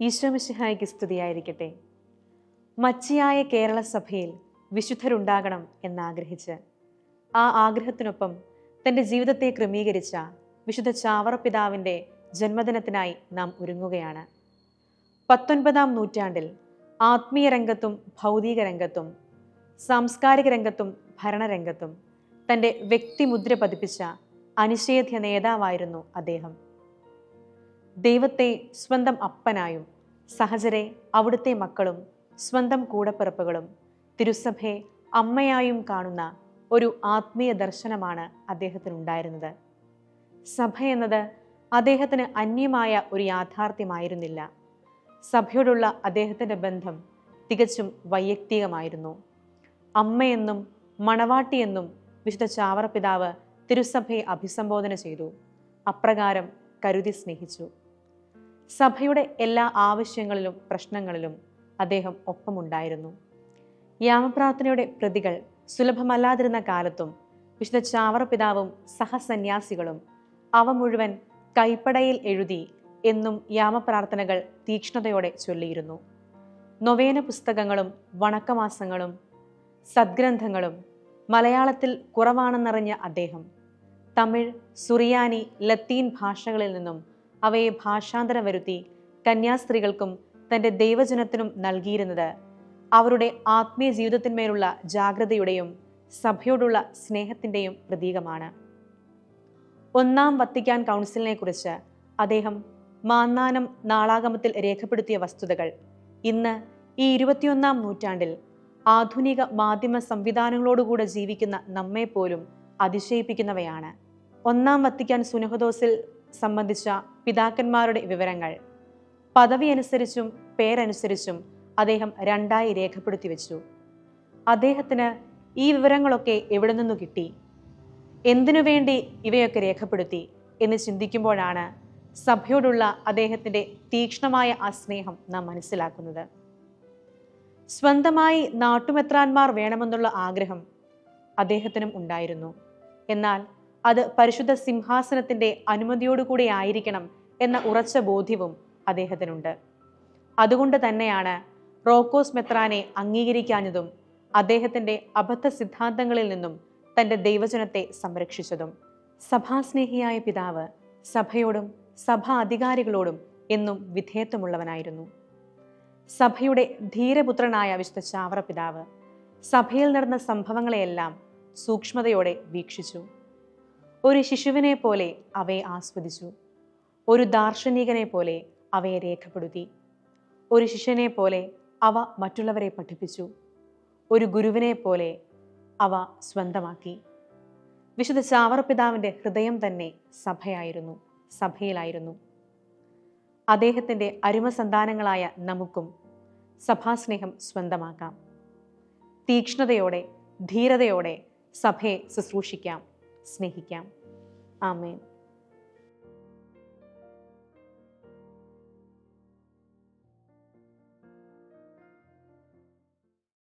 ഈശോമിശിഹായ്ക്ക് സ്തുതിയായിരിക്കട്ടെ. മച്ചിയായ കേരള സഭയിൽ വിശുദ്ധരുണ്ടാകണം എന്നാഗ്രഹിച്ച് ആ ആഗ്രഹത്തിനൊപ്പം തന്റെ ജീവിതത്തെ ക്രമീകരിച്ച വിശുദ്ധ ചാവറ പിതാവിന്റെ ജന്മദിനത്തിനായി നാം ഒരുങ്ങുകയാണ്. പത്തൊൻപതാം നൂറ്റാണ്ടിൽ ആത്മീയ രംഗത്തും ഭൗതിക രംഗത്തും സാംസ്കാരിക രംഗത്തും ഭരണരംഗത്തും തന്റെ വ്യക്തിമുദ്ര പതിപ്പിച്ച അനിഷേധ്യ നേതാവായിരുന്നു അദ്ദേഹം. ദൈവത്തെ സ്വന്തം അപ്പനായും സഹചരെ അവിടുത്തെ മക്കളും സ്വന്തം കൂടപ്പിറപ്പുകളും തിരുസഭയെ അമ്മയായും കാണുന്ന ഒരു ആത്മീയ ദർശനമാണ് അദ്ദേഹത്തിനുണ്ടായിരുന്നത്. സഭ എന്നത് അദ്ദേഹത്തിന് അന്യമായ ഒരു യാഥാർത്ഥ്യമായിരുന്നില്ല. സഭയോടുള്ള അദ്ദേഹത്തിന്റെ ബന്ധം തികച്ചും വൈയക്തികമായിരുന്നു. അമ്മയെന്നും മണവാട്ടിയെന്നും വിശുദ്ധ ചാവറ പിതാവ് തിരുസഭയെ അഭിസംബോധന ചെയ്തു. അപ്രകാരം കരുതി സ്നേഹിച്ചു. സഭയുടെ എല്ലാ ആവശ്യങ്ങളിലും പ്രശ്നങ്ങളിലും അദ്ദേഹം ഒപ്പമുണ്ടായിരുന്നു. യാമപ്രാർത്ഥനയുടെ പ്രതികൾ സുലഭമല്ലാതിരുന്ന കാലത്തും വിശുദ്ധ ചാവറ പിതാവും സഹസന്യാസികളും അവ മുഴുവൻ കൈപ്പടയിൽ എഴുതി എന്നും യാമപ്രാർത്ഥനകൾ തീക്ഷ്ണതയോടെ ചൊല്ലിയിരുന്നു. നൊവേന പുസ്തകങ്ങളും വണക്കമാസങ്ങളും സദ്ഗ്രന്ഥങ്ങളും മലയാളത്തിൽ കുറവാണെന്നറിഞ്ഞ അദ്ദേഹം തമിഴ് സുറിയാനി ലത്തീൻ ഭാഷകളിൽ നിന്നും അവയെ ഭാഷാന്തരം വരുത്തി കന്യാസ്ത്രീകൾക്കും തന്റെ ദൈവജനത്തിനും നൽകിയിരുന്നത്. അവരുടെ ആത്മീയ ജീവിതത്തിന്മേലുള്ള ജാഗ്രതയുടെയും സഭയോടുള്ള സ്നേഹത്തിന്റെയും പ്രതീകമാണ്. ഒന്നാം വത്തിക്കാൻ കൗൺസിലിനെ കുറിച്ച് അദ്ദേഹം മാന്നാനം നാളാഗമത്തിൽ രേഖപ്പെടുത്തിയ വസ്തുതകൾ. ഇന്ന് ഈ ഇരുപത്തിയൊന്നാം നൂറ്റാണ്ടിൽ ആധുനിക മാധ്യമ സംവിധാനങ്ങളോടുകൂടെ ജീവിക്കുന്ന നമ്മെപ്പോലും അതിശയിപ്പിക്കുന്നവയാണ്. ഒന്നാം വത്തിക്കാൻ സുനഹദോസിൽ സംബന്ധിച്ച പിതാക്കന്മാരുടെ വിവരങ്ങൾ. പദവി അനുസരിച്ചും പേരനുസരിച്ചും അദ്ദേഹം രണ്ടായി രേഖപ്പെടുത്തി വെച്ചു. അദ്ദേഹത്തിന് ഈ വിവരങ്ങളൊക്കെ എവിടെ നിന്നു കിട്ടി? എന്തിനു വേണ്ടി ഇവയൊക്കെ രേഖപ്പെടുത്തി എന്ന് ചിന്തിക്കുമ്പോഴാണ് സഭയോടുള്ള അദ്ദേഹത്തിന്റെ തീക്ഷ്ണമായ ആ സ്നേഹം നാം മനസ്സിലാക്കുന്നത്. സ്വന്തമായി നാട്ടുമെത്രാന്മാർ വേണമെന്നുള്ള ആഗ്രഹം അദ്ദേഹത്തിനും ഉണ്ടായിരുന്നു. എന്നാൽ അത് പരിശുദ്ധ സിംഹാസനത്തിന്റെ അനുമതിയോടുകൂടി ആയിരിക്കണം എന്ന ഉറച്ച ബോധ്യവും അദ്ദേഹത്തിനുണ്ട്. അതുകൊണ്ട് തന്നെയാണ് റോക്കോസ് മെത്രാനെ അംഗീകരിക്കാഞ്ഞതും അദ്ദേഹത്തിന്റെ അബദ്ധ സിദ്ധാന്തങ്ങളിൽ നിന്നും തന്റെ ദൈവജനത്തെ സംരക്ഷിച്ചതും. സഭാസ്നേഹിയായ പിതാവ് സഭയോടും സഭാ അധികാരികളോടും എന്നും വിധേയത്വമുള്ളവനായിരുന്നു. സഭയുടെ ധീരപുത്രനായ വിശുദ്ധ ചാവറ പിതാവ് സഭയിൽ നടന്ന സംഭവങ്ങളെയെല്ലാം സൂക്ഷ്മതയോടെ വീക്ഷിച്ചു. ഒരു ശിശുവിനെ പോലെ അവയെ ആസ്വദിച്ചു. ഒരു ദാർശനികനെ പോലെ അവയെ രേഖപ്പെടുത്തി. ഒരു ശിഷ്യനെ പോലെ അവ മറ്റുള്ളവരെ പഠിപ്പിച്ചു. ഒരു ഗുരുവിനെ പോലെ അവ സ്വന്തമാക്കി. വിശുദ്ധ ചാവർപിതാവിന്റെ ഹൃദയം തന്നെ സഭയായിരുന്നു സഭയിലായിരുന്നു. അദ്ദേഹത്തിന്റെ അരുമസന്താനങ്ങളായ നമുക്കും സഭാസ്നേഹം സ്വന്തമാക്കാം. തീക്ഷ്ണതയോടെ ധീരതയോടെ സഭയെ ശുശ്രൂഷിക്കാം. സ്നേഹിക്കാം. ആമേൻ.